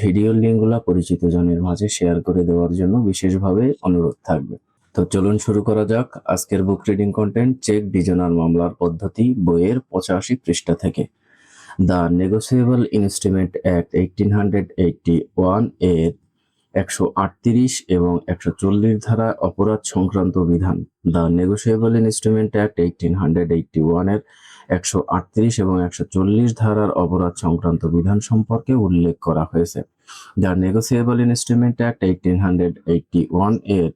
ভিডিওর লিঙ্কগুলো পরিচিত জনের মাঝে শেয়ার করে দেওয়ার জন্য বিশেষভাবে অনুরোধ থাকবে তো চলুন শুরু করা যাক আজকের book reading content cheque dishonour মামলার পদ্ধতি বইয়ের পঁচাশি পৃষ্ঠা থেকে the negotiable instrument act eighteen hundred eighty one এর একশো আটত্রিশ এবং একশো চল্লিশ ধারা অপরাধ সংক্রান্ত বিধান the negotiable instrument act eighteen hundred eighty ওয়ানের এর একশো এবং একশো ধারার অপরাধ সংক্রান্ত বিধান সম্পর্কে উল্লেখ করা হয়েছে the negotiable instrument act eighteen hundred eighty one এর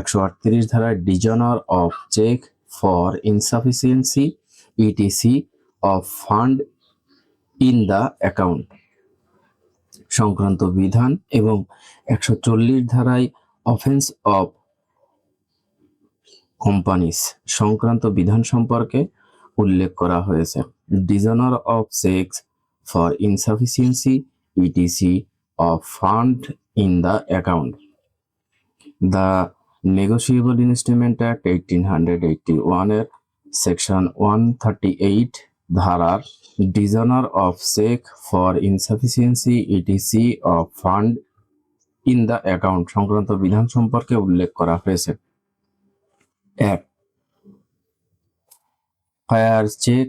একশো আটত্রিশ ধারায় dishonour of cheque for insufficiency etc e of fund in the account সংক্রান্ত বিধান এবং একশো চল্লিশ ধারায় অফেন্স অফ কোম্পানিজ সংক্রান্ত বিধান সম্পর্কে উল্লেখ করা হয়েছে dishonour of cheque for insufficiency etc of fund in the account the negotiable instrument act eighteen hundred eighty ওয়ানের সেকশন ওয়ান থার্টি এইট ধারার dishonour of cheque for insufficiency etc of fund in the account সংক্রান্ত বিধান সম্পর্কে উল্লেখ করা হয়েছে এক where check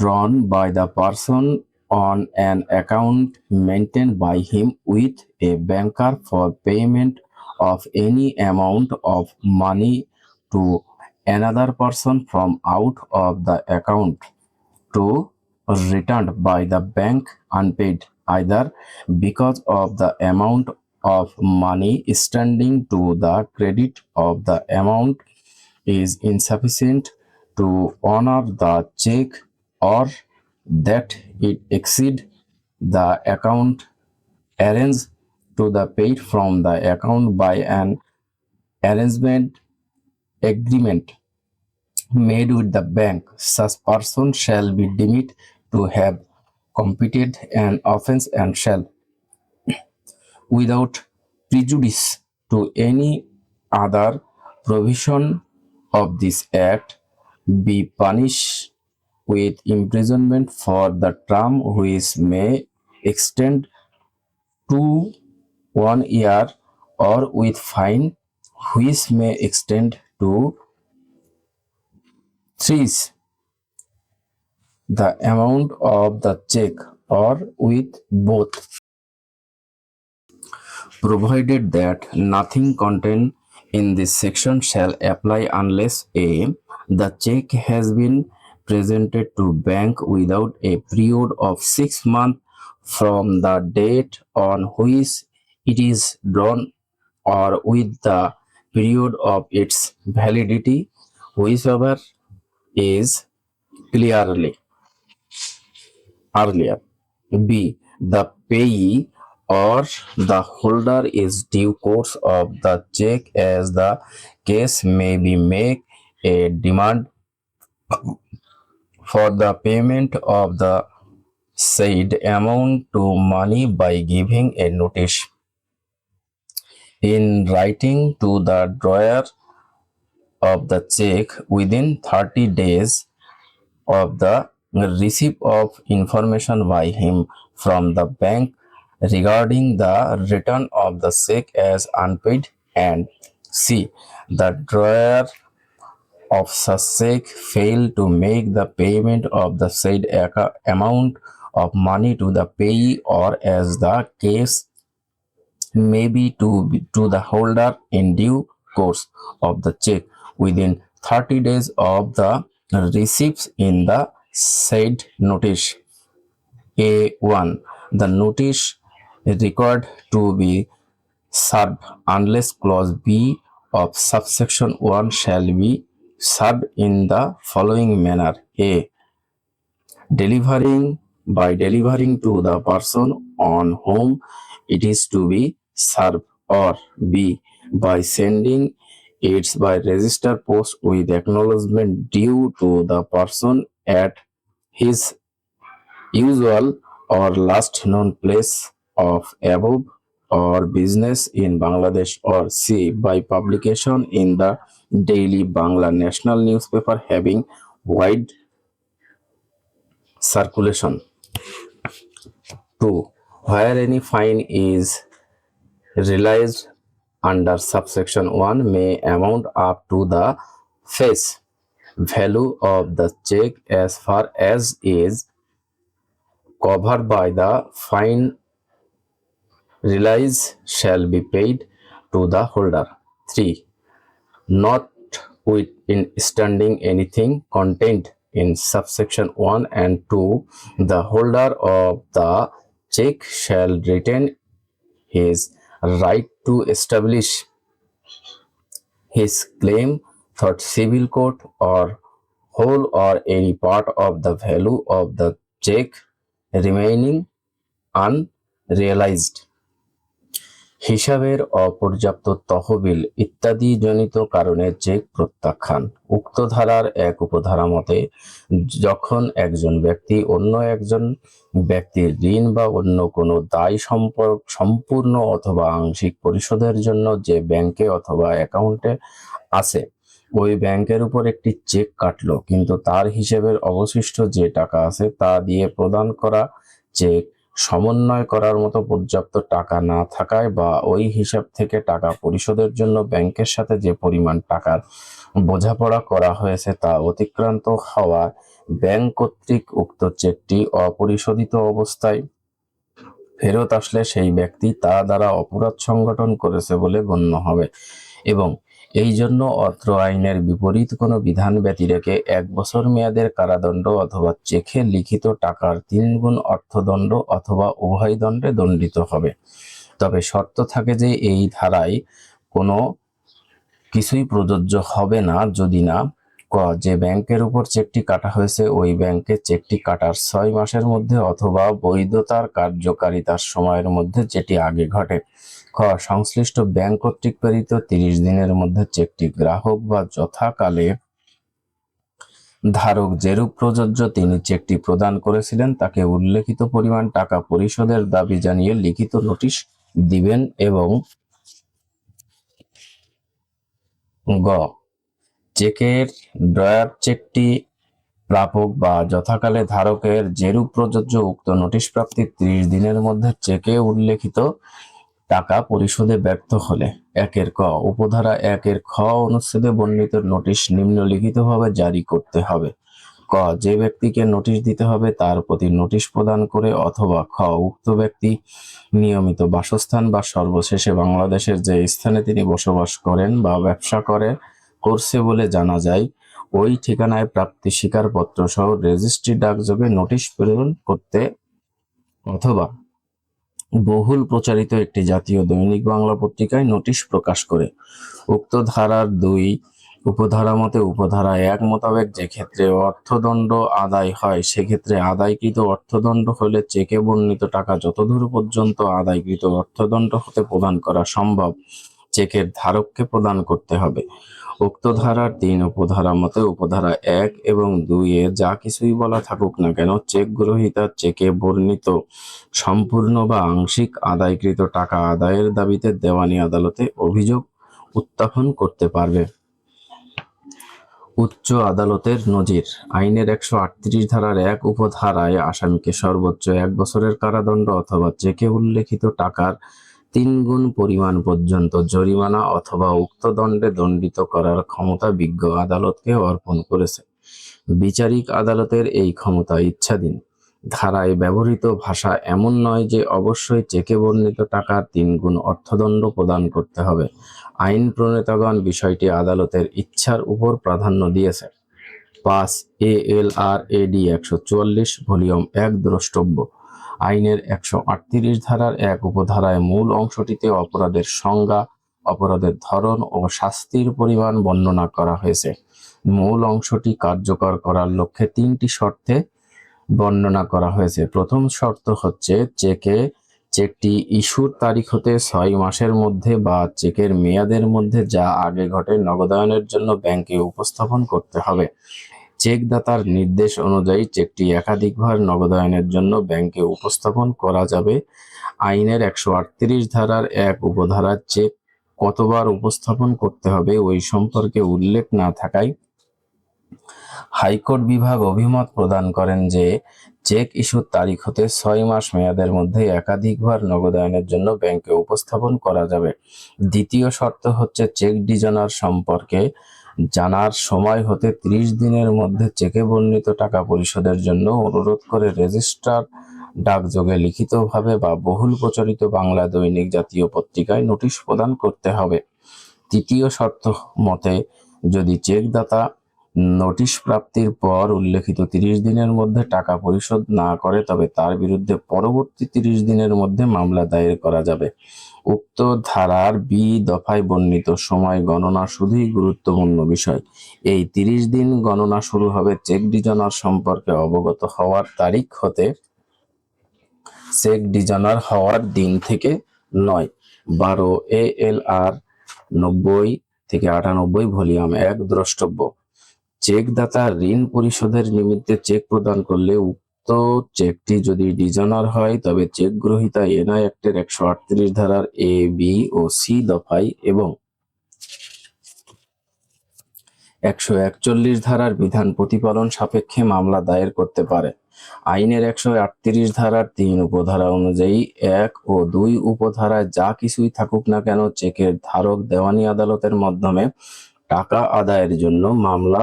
drawn by the person on an account maintained by him with a banker for payment of any amount of money to another person from out of the account to returned by the bank unpaid either because of the amount of money standing to the credit of the amount is insufficient to honor the check or that it exceed the account arranged to the paid from the account by an arrangement agreement made with the bank such person shall be deemed to have completed an offense and shall without prejudice to any other provision of this act be punished with imprisonment for the term which may extend to one year or with fine which may extend to three the amount of the check or with both provided that nothing contained in this section shall apply unless a the check has been presented to bank without a period of 6 months from the date on which it is drawn or with the period of its validity whichever is clearly earlier b the payee or the holder is due course of the check as the case may be make a demand for the payment of the said amount to money by giving a notice in writing to the drawer of the check within 30 days of the receipt of information by him from the bank regarding the return of the check as unpaid and c the drawer of Sussex failed to make the payment of the said amount of money to the payee or as the case may be to, to the holder in due course of the check within 30 days of the receipts in the said notice. A1. The notice required to be served unless clause B of subsection 1 shall be serve in the following manner. A. Delivering, by delivering to the person on whom it is to be served. Or B. By sending it by register post with acknowledgement due to the person at his usual or last known place of above or business in Bangladesh or C by publication in the daily Bangla national newspaper having wide circulation. 2. Where any fine is realized under subsection 1 may amount up to the face value of the check as far as is covered by the fine realise shall be paid to the holder three notwithstanding anything contained in subsection 1 and 2 the holder of the check shall retain his right to establish his claim for civil court or whole or any part of the value of the check remaining unrealized হিসাবের অপর্যাপ্ত তহবিল ইত্যাদি জনিত কারণে check প্রত্যাখ্যান উক্ত ধারার এক উপধারা মতে যখন একজন ব্যক্তি অন্য একজন ব্যক্তির ঋণ বা অন্য কোনো দায় সম্পর্ক সম্পূর্ণ অথবা আংশিক পরিশোধের জন্য যে ব্যাংকে অথবা অ্যাকাউন্টে আছে ওই ব্যাংকের উপর একটি চেক কাটলো কিন্তু তার হিসেবের অবশিষ্ট যে টাকা আছে তা দিয়ে প্রদান করা চেক সমন্বয় করার মতো পর্যাপ্ত টাকা না থাকায় বা ওই হিসাব থেকে টাকা পরিশোধের জন্য ব্যাংকের সাথে যে পরিমাণ টাকার বোঝাপড়া করা হয়েছে তা অতিক্রান্ত হওয়া ব্যাংক কর্তৃক উক্ত চেকটি অপরিশোধিত অবস্থায় ফেরত আসলে সেই ব্যক্তি তা দ্বারা অপরাধ সংগঠন করেছে বলে গণ্য হবে এবং এই জন্য অত্র আইনের বিপরীত কোনো বিধান ব্যতিরেকে এক বছর মেয়াদের কারাদণ্ড অথবা চেখে লিখিত টাকার তিনগুণ অর্থদণ্ড অথবা উভয় দণ্ডে দণ্ডিত হবে তবে শর্ত থাকে যে এই ধারায় কোনো কিছুই প্রযোজ্য হবে না যদি না ক যে ব্যাংকের উপর চেকটি কাটা হয়েছে ওই ব্যাংকে চেকটি কাটার ছয় মাসের মধ্যে অথবা বৈধতার কার্যকারিতার সময়ের মধ্যে যেটি আগে ঘটে খ সংশ্লিষ্ট ব্যাংক কর্তৃক প্রেরিত তিরিশ দিনের মধ্যে চেকটি গ্রাহক বা যথাকালে ধারক যেরূপ প্রযোজ্য তিনি চেকটি প্রদান করেছিলেন তাকে উল্লেখিত পরিমাণ টাকা পরিশোধের দাবি জানিয়ে লিখিত নোটিশ দিবেন এবং গ চেকের ড্রয়ার চেকটি প্রাপক বা যথাকালে ধারকের যেরূপ প্রযোজ্য উক্ত নোটিশ প্রাপ্তির ত্রিশ দিনের মধ্যে চেকে উল্লেখিত টাকা পরিশোধে ব্যর্থ হলে একের ক উপধারা একের খ অনুচ্ছেদে বর্ণিত নোটিশ নিম্নলিখিতভাবে জারি করতে হবে ক যে ব্যক্তিকে নোটিশ দিতে হবে তার প্রতি নোটিশ প্রদান করে অথবা খ উক্ত ব্যক্তি নিয়মিত বাসস্থান বা সর্বশেষে বাংলাদেশের যে স্থানে তিনি বসবাস করেন বা ব্যবসা করে করছে বলে জানা যায় ওই ঠিকানায় প্রাপ্তি স্বীকারপত্র সহ রেজিস্ট্রি ডাকযোগে নোটিশ প্রেরণ করতে অথবা বহুল প্রচারিত একটি জাতীয় দৈনিক বাংলা পত্রিকায় নোটিশ প্রকাশ করে উক্ত ধারার দুই উপধারা মতে উপধারা এক মোতাবেক যে ক্ষেত্রে অর্থদণ্ড আদায় হয় সেক্ষেত্রে আদায়কৃত অর্থদণ্ড হলে চেকে বর্ণিত টাকা যতদূর পর্যন্ত আদায়কৃত অর্থদণ্ড হতে প্রদান করা সম্ভব চেকের ধারককে প্রদান করতে হবে উক্ত ধারার তিন উপধারা মতে উপধারা এক এবং দুই এ যা কিছুই বলা থাকুক না কেন চেক গ্রহীতার চেকে বর্ণিত সম্পূর্ণ বা আংশিক আদায়কৃত টাকা আদায়ের দাবিতে দেওয়ানি আদালতে অভিযোগ উত্থাপন করতে পারবে উচ্চ আদালতের নজির আইনের একশো আটত্রিশ ধারার এক উপধারায় আসামিকে সর্বোচ্চ এক বছরের কারাদণ্ড অথবা চেকে উল্লেখিত টাকার তিন গুণ পরিমাণ পর্যন্ত জরিমানা অথবা উক্ত দণ্ডে দণ্ডিত করার ক্ষমতা বিজ্ঞ আদালতকে অর্পণ করেছে বিচারিক আদালতের এই ক্ষমতা ইচ্ছাধীন ধারায় ব্যবহৃত ভাষা এমন নয় যে অবশ্যই চেকে বর্ণিত টাকার তিন গুণ অর্থদণ্ড প্রদান করতে হবে আইন প্রণেতাগণ বিষয়টি আদালতের ইচ্ছার উপর প্রাধান্য দিয়েছে পাঁচ এ এল আর এডি একশো চুয়াল্লিশ ভলিউম এক দ্রষ্টব্য আইনের একশো আটত্রিশ ধারার এক উপধারায় মূল অংশটিতে অপরাধের সংজ্ঞা অপরাধের ধরন ও শাস্তির পরিমাণ বর্ণনা করা হয়েছে মূল অংশটি কার্যকর করার লক্ষ্যে তিনটি শর্তে বর্ণনা করা হয়েছে প্রথম শর্ত হচ্ছে চেকে চেকটি ইস্যুর তারিখ হতে ছয় মাসের মধ্যে বা চেকের মেয়াদের মধ্যে যা আগে ঘটে নগদায়নের জন্য ব্যাংকে উপস্থাপন করতে হবে চেক দাতার নির্দেশ অনুযায়ী চেকটি একাধিকবার নগদায়নের জন্য ব্যাংকে উপস্থাপন করা যাবে আইনের একশো ধারার এক উপধারা চেক কতবার উপস্থাপন করতে হবে ওই সম্পর্কে উল্লেখ না থাকায় হাইকোর্ট বিভাগ অভিমত প্রদান করেন যে চেক ইস্যুর তারিখ হতে ছয় মাস মেয়াদের মধ্যে একাধিকবার নগদায়নের জন্য ব্যাংকে উপস্থাপন করা যাবে দ্বিতীয় শর্ত হচ্ছে চেক ডিজনার সম্পর্কে জানার সময় হতে ত্রিশ দিনের মধ্যে চেকে বর্ণিত টাকা পরিশোধের জন্য অনুরোধ করে রেজিস্ট্রার ডাকযোগে লিখিতভাবে বা বহুল প্রচলিত বাংলা দৈনিক জাতীয় পত্রিকায় নোটিশ প্রদান করতে হবে তৃতীয় শর্ত মতে যদি চেকদাতা নোটিশ প্রাপ্তির পর উল্লেখিত তিরিশ দিনের মধ্যে টাকা পরিশোধ না করে তবে তার বিরুদ্ধে পরবর্তী তিরিশ দিনের মধ্যে মামলা দায়ের করা যাবে উক্ত ধারার বি দফায় বর্ণিত সময় গণনা শুধুই গুরুত্বপূর্ণ বিষয় এই তিরিশ দিন গণনা শুরু হবে চেক ডিজনার সম্পর্কে অবগত হওয়ার তারিখ হতে চেক ডিজনার হওয়ার দিন থেকে নয় বারো এ এল আর নব্বই থেকে আটানব্বই ভলিউম এক দ্রষ্টব্য চেক দাতা ঋণ পরিশোধের নিমিত্তে চেক প্রদান করলে প্রাপ্ত চেকটি যদি ডিজনার হয় তবে চেক গ্রহিতা এনআই অ্যাক্টের একশো আটত্রিশ ধারার এ বি ও সি দফাই এবং একশো একচল্লিশ ধারার বিধান প্রতিপালন সাপেক্ষে মামলা দায়ের করতে পারে আইনের একশো আটত্রিশ ধারার তিন উপধারা অনুযায়ী এক ও দুই উপধারায় যা কিছুই থাকুক না কেন চেকের ধারক দেওয়ানি আদালতের মাধ্যমে টাকা আদায়ের জন্য মামলা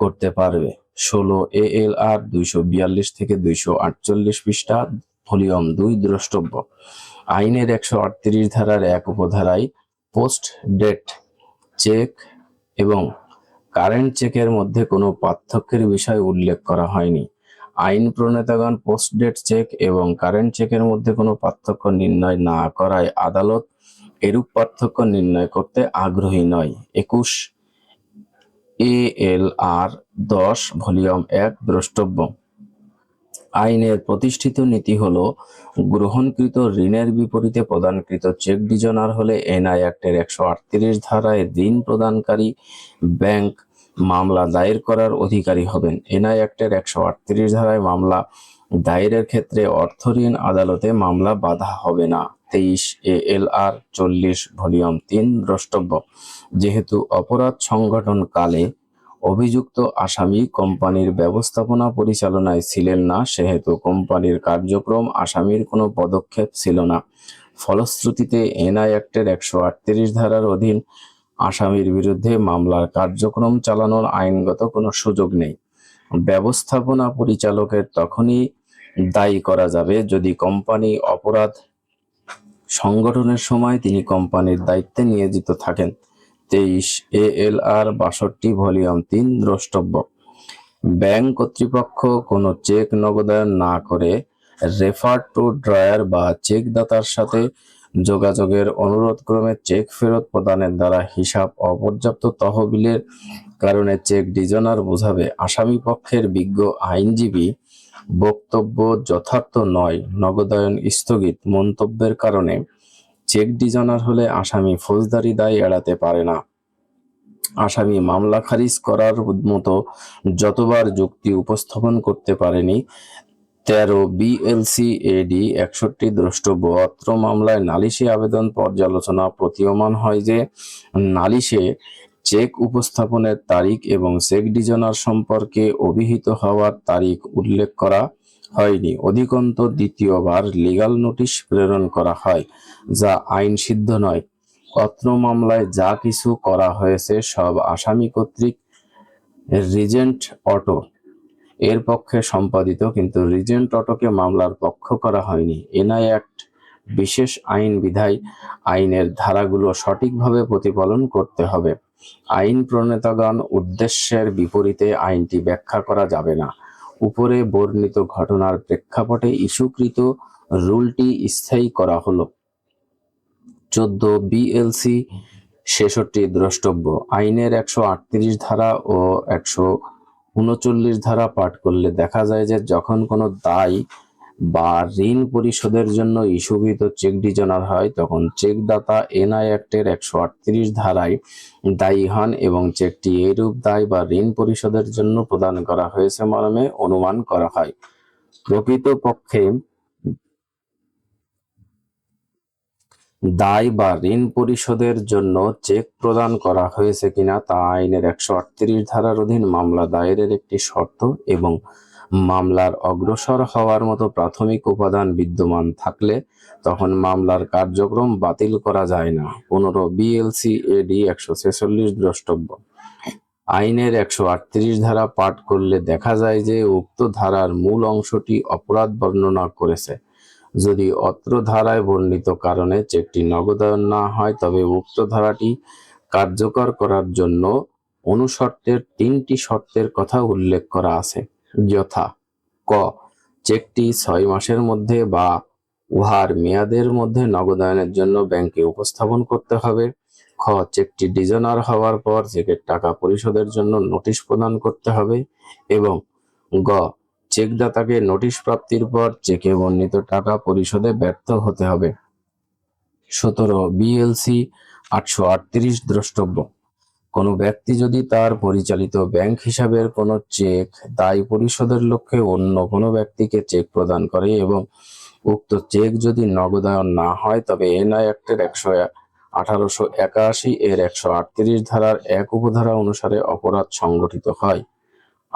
করতে পারবে ষোলো এ এল আর দুইশো বিয়াল্লিশ থেকে দুইশো আটচল্লিশ পৃষ্ঠা ভলিউম দুই দ্রষ্টব্য আইনের একশো আটত্রিশ ধারার এক উপধারায় পোস্ট ডেট চেক এবং কারেন্ট চেকের মধ্যে কোনো পার্থক্যের বিষয় উল্লেখ করা হয়নি আইন প্রণেতাগণ পোস্ট ডেট চেক এবং কারেন্ট চেকের মধ্যে কোনো পার্থক্য নির্ণয় না করায় আদালত এরূপ পার্থক্য নির্ণয় করতে আগ্রহী নয় একুশ এ আর দশ ভলিউম এক দ্রষ্টব্য আইনের প্রতিষ্ঠিত নীতি হল গ্রহণকৃত ঋণের বিপরীতে প্রদানকৃত চেক ডিজনার হলে এনআই অ্যাক্টের একশো আটত্রিশ ধারায় ঋণ প্রদানকারী ব্যাংক মামলা দায়ের করার অধিকারী হবেন এনআই অ্যাক্টের একশো আটত্রিশ ধারায় মামলা দায়েরের ক্ষেত্রে অর্থ ঋণ আদালতে মামলা বাধা হবে না তেইশ এ এল আর চল্লিশ ভলিউম তিন দ্রষ্টব্য যেহেতু অপরাধ সংগঠনকালে অভিযুক্ত আসামি কোম্পানির ব্যবস্থাপনা পরিচালনায় ছিলেন না সেহেতু কোম্পানির কার্যক্রম আসামির কোনো পদক্ষেপ ছিল না ফলশ্রুতিতে এনআই অ্যাক্টের একশো আটত্রিশ ধারার অধীন আসামির বিরুদ্ধে মামলার কার্যক্রম চালানোর আইনগত কোনো সুযোগ নেই ব্যবস্থাপনা পরিচালকের তখনই দায়ী করা যাবে যদি কোম্পানি অপরাধ সংগঠনের সময় তিনি কোম্পানির দায়িত্বে নিয়োজিত থাকেন তেইশ এ এল আর বাষট্টি ভলিউম তিন দ্রষ্টব্য ব্যাংক কর্তৃপক্ষ কোনো চেক নগদায়ন না করে রেফার টু ড্রয়ার বা চেকদাতার সাথে যোগাযোগের অনুরোধ ক্রমে চেক ফেরত প্রদানের দ্বারা হিসাব অপর্যাপ্ত তহবিলের কারণে চেক ডিজনার বোঝাবে আসামি পক্ষের বিজ্ঞ আইনজীবী বক্তব্য যথার্থ নয় নগদায়ন স্থগিত মন্তব্যের কারণে চেক ডিজনার হলে আসামি ফৌজদারি দায় এড়াতে পারে না আসামি মামলা খারিজ করার মতো যতবার যুক্তি উপস্থাপন করতে পারেনি তেরো বিএলসি এডি একষট্টি দ্রষ্টব্য অত্র মামলায় নালিশে আবেদন পর্যালোচনা প্রতীয়মান হয় যে নালিশে চেক উপস্থাপনের তারিখ এবং চেক ডিজনার সম্পর্কে অভিহিত হওয়ার তারিখ উল্লেখ করা হয়নি অধিকন্ত দ্বিতীয়বার লিগাল নোটিশ প্রেরণ করা হয় যা আইন সিদ্ধ নয় অত্র মামলায় যা কিছু করা হয়েছে সব আসামি কর্তৃক রিজেন্ট অটো এর পক্ষে সম্পাদিত কিন্তু রিজেন্ট অটোকে মামলার পক্ষ করা হয়নি এনআই অ্যাক্ট বিশেষ আইন বিধায় আইনের ধারাগুলো সঠিকভাবে প্রতিপালন করতে হবে আইন প্রণেতাগণ উদ্দেশ্যের বিপরীতে আইনটি ব্যাখ্যা করা যাবে না উপরে বর্ণিত ঘটনার প্রেক্ষাপটে ইস্যুকৃত রুলটি স্থায়ী করা হলো চোদ্দ বিএলসি ছেষট্টি দ্রষ্টব্য আইনের একশো আটত্রিশ ধারা ও একশো উনচল্লিশ ধারা পাঠ করলে দেখা যায় যে যখন কোনো দায় বা ঋণ পরিশোধের জন্য ইস্যুকৃত চেক ডিজনার হয় তখন চেকদাতা এনআই অ্যাক্টের একশো আটত্রিশ ধারায় দায়ী হন এবং চেকটি এইরূপ দায় বা ঋণ পরিশোধের জন্য প্রদান করা হয়েছে মর্মে অনুমান করা হয় প্রকৃতপক্ষে দায় বা ঋণ পরিশোধের জন্য চেক প্রদান করা হয়েছে কিনা তা আইনের একশো আটত্রিশ ধারার অধীন মামলা দায়েরের একটি শর্ত এবং মামলার অগ্রসর হওয়ার মতো প্রাথমিক উপাদান বিদ্যমান থাকলে তখন মামলার কার্যক্রম বাতিল করা যায় না পনেরো বিএলসি এডি একশো ছেচল্লিশ দ্রষ্টব্য আইনের একশো আটত্রিশ ধারা পাঠ করলে দেখা যায় যে উক্ত ধারার মূল অংশটি অপরাধ বর্ণনা করেছে যদি অত্র ধারায় বর্ণিত কারণে চেকটি নগদায়ন না হয় তবে উক্ত ধারাটি কার্যকর করার জন্য অনুশর্তের তিনটি শর্তের কথা উল্লেখ করা আছে যথা ক চেকটি ছয় মাসের মধ্যে বা উহার মেয়াদের মধ্যে নগদায়নের জন্য ব্যাংকে উপস্থাপন করতে হবে খ চেকটি ডিজনার হওয়ার পর চেকের টাকা পরিশোধের জন্য নোটিশ প্রদান করতে হবে এবং গ চেকদাতাকে নোটিশ প্রাপ্তির পর চেকে বর্ণিত টাকা পরিশোধে ব্যর্থ হতে হবে সতেরো বিএলসি আটশো আটত্রিশ দ্রষ্টব্য কোনো ব্যক্তি যদি তার পরিচালিত ব্যাংক হিসাবের কোনো চেক দায় পরিশোধের লক্ষ্যে অন্য কোনো ব্যক্তিকে চেক প্রদান করে এবং উক্ত চেক যদি নগদায়ন না হয় তবে এনআই অ্যাক্টের একশো আঠারোশো একাশি এর একশো আটত্রিশ ধারার এক উপধারা অনুসারে অপরাধ সংগঠিত হয়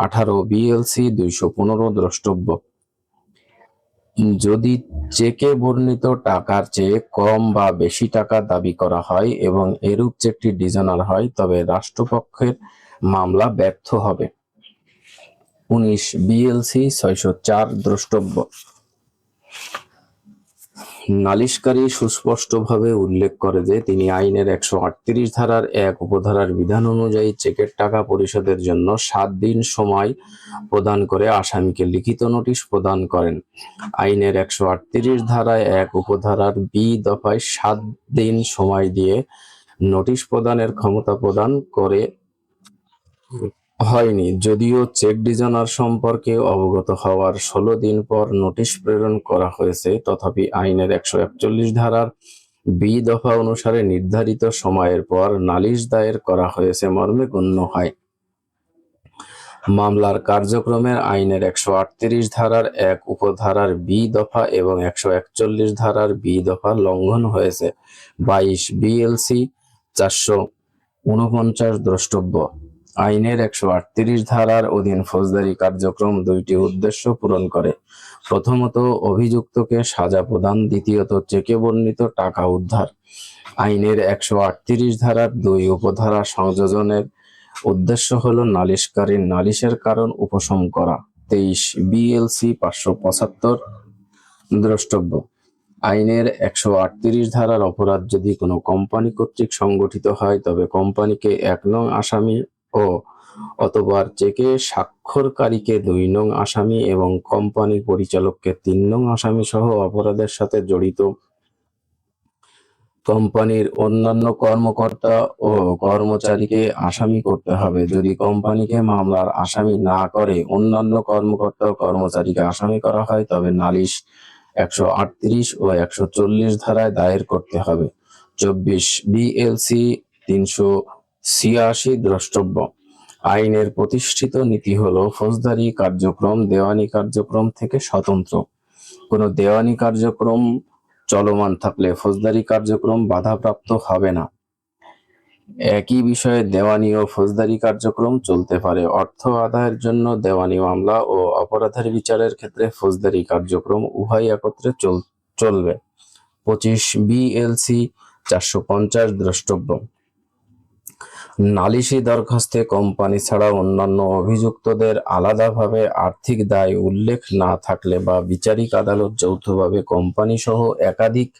আঠারো বিএলসি দুইশো পনেরো দ্রষ্টব্য যদি চেকে বর্ণিত টাকার চেয়ে কম বা বেশি টাকা দাবি করা হয় এবং এরূপ চেকটি ডিজনাল হয় তবে রাষ্ট্রপক্ষের মামলা ব্যর্থ হবে উনিশ বিএলসি ছয়শো চার দ্রষ্টব্য নালিশকারী সুস্পষ্টভাবে উল্লেখ করে যে তিনি আইনের একশো আটত্রিশ ধারার এক উপধারার বিধান অনুযায়ী চেকের টাকা পরিশোধের জন্য সাত দিন সময় প্রদান করে আসামিকে লিখিত নোটিশ প্রদান করেন আইনের একশো আটত্রিশ ধারায় এক উপধারার বি দফায় সাত দিন সময় দিয়ে নোটিশ প্রদানের ক্ষমতা প্রদান করে হয়নি যদিও চেক ডিজাইনার সম্পর্কে অবগত হওয়ার ষোলো দিন পর নোটিশ প্রেরণ করা হয়েছে তথাপি আইনের একশো একচল্লিশ ধারার বি দফা অনুসারে নির্ধারিত সময়ের পর নালিশ দায়ের করা হয়েছে মর্মে গণ্য হয় মামলার কার্যক্রমের আইনের একশো ধারার এক উপধারার বি দফা এবং একশো একচল্লিশ ধারার বি দফা লঙ্ঘন হয়েছে বাইশ বিএলসি চারশো উনপঞ্চাশ দ্রষ্টব্য আইনের একশো আটত্রিশ ধারার অধীন ফৌজদারি কার্যক্রম দুইটি উদ্দেশ্য পূরণ করে প্রথমত অভিযুক্তকে সাজা প্রদান দ্বিতীয়ত চেকে বর্ণিত টাকা উদ্ধার আইনের একশো আটত্রিশ ধারার দুই উপধারা সংযোজনের উদ্দেশ্য হল নালিশকারীর নালিশের কারণ উপশম করা তেইশ বিএলসি পাঁচশো পঁচাত্তর দ্রষ্টব্য আইনের একশো আটত্রিশ ধারার অপরাধ যদি কোনো কোম্পানি কর্তৃক সংগঠিত হয় তবে কোম্পানিকে এক নং আসামি ও অতবার চেকে স্বাক্ষরকারীকে দুই নং আসামি এবং কোম্পানি পরিচালককে তিন নং আসামি সহ অপরাধের সাথে জড়িত কোম্পানির অন্যান্য কর্মকর্তা ও কর্মচারীকে আসামি করতে হবে যদি কোম্পানিকে মামলার আসামি না করে অন্যান্য কর্মকর্তা ও কর্মচারীকে আসামি করা হয় তবে নালিশ একশো ও একশো ধারায় দায়ের করতে হবে চব্বিশ বিএলসি তিনশো ছিয়াশি দ্রষ্টব্য আইনের প্রতিষ্ঠিত নীতি হল ফৌজদারি কার্যক্রম দেওয়ানি কার্যক্রম থেকে স্বতন্ত্র কোনো দেওয়ানি কার্যক্রম চলমান থাকলে ফৌজদারি কার্যক্রম বাধাপ্রাপ্ত হবে না একই বিষয়ে দেওয়ানি ও ফৌজদারি কার্যক্রম চলতে পারে অর্থ আদায়ের জন্য দেওয়ানি মামলা ও অপরাধের বিচারের ক্ষেত্রে ফৌজদারি কার্যক্রম উভয় একত্রে চলবে পঁচিশ বিএলসি চারশো পঞ্চাশ দ্রষ্টব্য নালিশি দরখাস্তে কোম্পানি ছাড়া অন্যান্য অভিযুক্তদের আলাদাভাবে আর্থিক দায় উল্লেখ না থাকলে বা বিচারিক আদালত যৌথভাবে কোম্পানি সহ একাধিক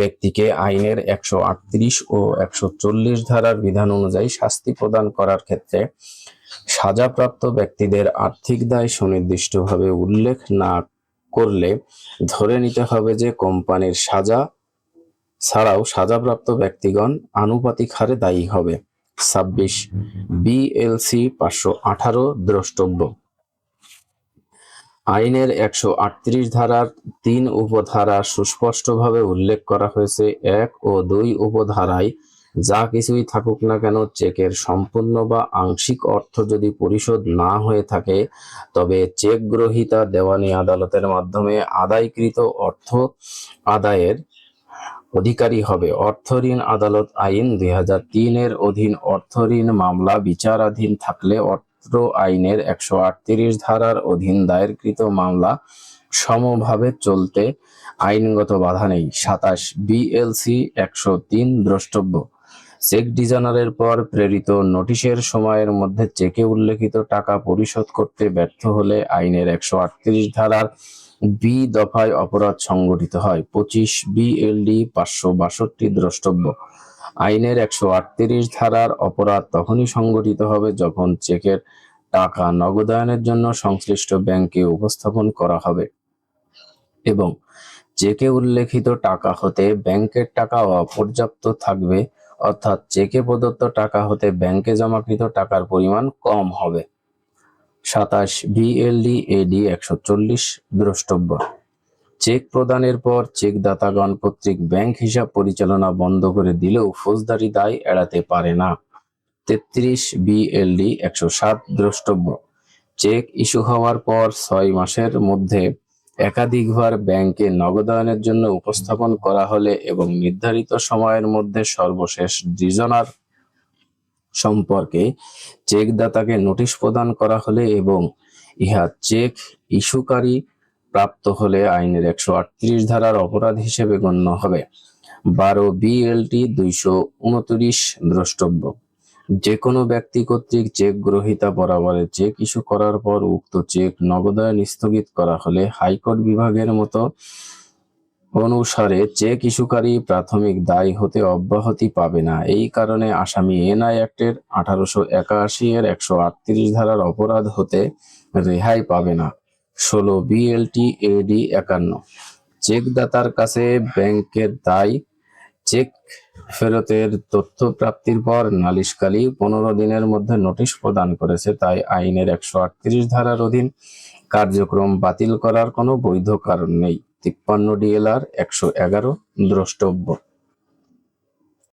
ব্যক্তিকে আইনের একশো ও একশো ধারার বিধান অনুযায়ী শাস্তি প্রদান করার ক্ষেত্রে সাজাপ্রাপ্ত ব্যক্তিদের আর্থিক দায় সুনির্দিষ্টভাবে উল্লেখ না করলে ধরে নিতে হবে যে কোম্পানির সাজা ছাড়াও সাজাপ্রাপ্ত ব্যক্তিগণ আনুপাতিক হারে দায়ী হবে ছাব্বিশ বিএলসি পাঁচশো আঠারো দ্রষ্টব্য আইনের একশো আটত্রিশ ধারার তিন উপধারা সুস্পষ্টভাবে উল্লেখ করা হয়েছে এক ও দুই উপধারায় যা কিছুই থাকুক না কেন চেকের সম্পূর্ণ বা আংশিক অর্থ যদি পরিশোধ না হয়ে থাকে তবে চেক গ্রহীতা দেওয়ানি আদালতের মাধ্যমে আদায়কৃত অর্থ আদায়ের অধিকারী হবে অর্থ ঋণ আদালত আইন দুই হাজার তিনের অধীন অর্থ ঋণ মামলা বিচারাধীন থাকলে অর্থ আইনের একশো আটত্রিশ ধারার অধীন দায়েরকৃত মামলা সমভাবে চলতে আইনগত বাধা নেই সাতাশ বিএলসি একশো তিন দ্রষ্টব্য চেক ডিজাইনারের পর প্রেরিত নোটিশের সময়ের মধ্যে চেকে উল্লেখিত টাকা পরিশোধ করতে ব্যর্থ হলে আইনের একশো ধারার বি দফায় অপরাধ সংগঠিত হয় পঁচিশ বিএলডি পাঁচশো বাষট্টি দ্রষ্টব্য আইনের একশো আটত্রিশ ধারার অপরাধ তখনই সংগঠিত হবে যখন চেকের টাকা নগদায়নের জন্য সংশ্লিষ্ট ব্যাংকে উপস্থাপন করা হবে এবং চেকে উল্লেখিত টাকা হতে ব্যাংকের টাকা অপর্যাপ্ত থাকবে অর্থাৎ চেকে প্রদত্ত টাকা হতে ব্যাংকে জমাকৃত টাকার পরিমাণ কম হবে সাতাশ বিএলডি এডি একশো চল্লিশ দ্রষ্টব্য চেক প্রদানের পর চেকদাতাগণ কর্তৃক ব্যাংক হিসাব পরিচালনা বন্ধ করে দিলেও ফৌজদারি দায় এড়াতে পারে না তেত্রিশ বিএলডি একশো সাত দ্রষ্টব্য চেক ইস্যু হওয়ার পর ছয় মাসের মধ্যে একাধিকবার ব্যাংকে নগদায়নের জন্য উপস্থাপন করা হলে এবং নির্ধারিত সময়ের মধ্যে সর্বশেষ ডিজনার সম্পর্কে চেকদাতাকে নোটিশ প্রদান করা হলে এবং ইহা চেক ইস্যুকারী প্রাপ্ত হলে আইনের একশো আটত্রিশ ধারার অপরাধ হিসেবে গণ্য হবে বারো বিএলটি দুইশো উনত্রিশ দ্রষ্টব্য যে কোনো ব্যক্তি কর্তৃক চেক গ্রহিতা বরাবরে চেক ইস্যু করার পর উক্ত চেক নগদায়ন স্থগিত করা হলে হাইকোর্ট বিভাগের মতো অনুসারে চেক ইস্যুকারী প্রাথমিক দায়ী হতে অব্যাহতি পাবে না এই কারণে আসামি এনআই অ্যাক্টের আঠারোশো একাশি এর একশো আটত্রিশ ধারার অপরাধ হতে রেহাই পাবে না ষোলো বিএলটি এডি একান্ন চেকদাতার কাছে ব্যাংকের দায় চেক ফেরতের তথ্য প্রাপ্তির পর নালিশকালী পনেরো দিনের মধ্যে নোটিশ প্রদান করেছে তাই আইনের একশো আটত্রিশ ধারার অধীন কার্যক্রম বাতিল করার কোনো বৈধ কারণ নেই তিপ্পান্ন ডিএলআর একশো এগারো দ্রষ্টব্য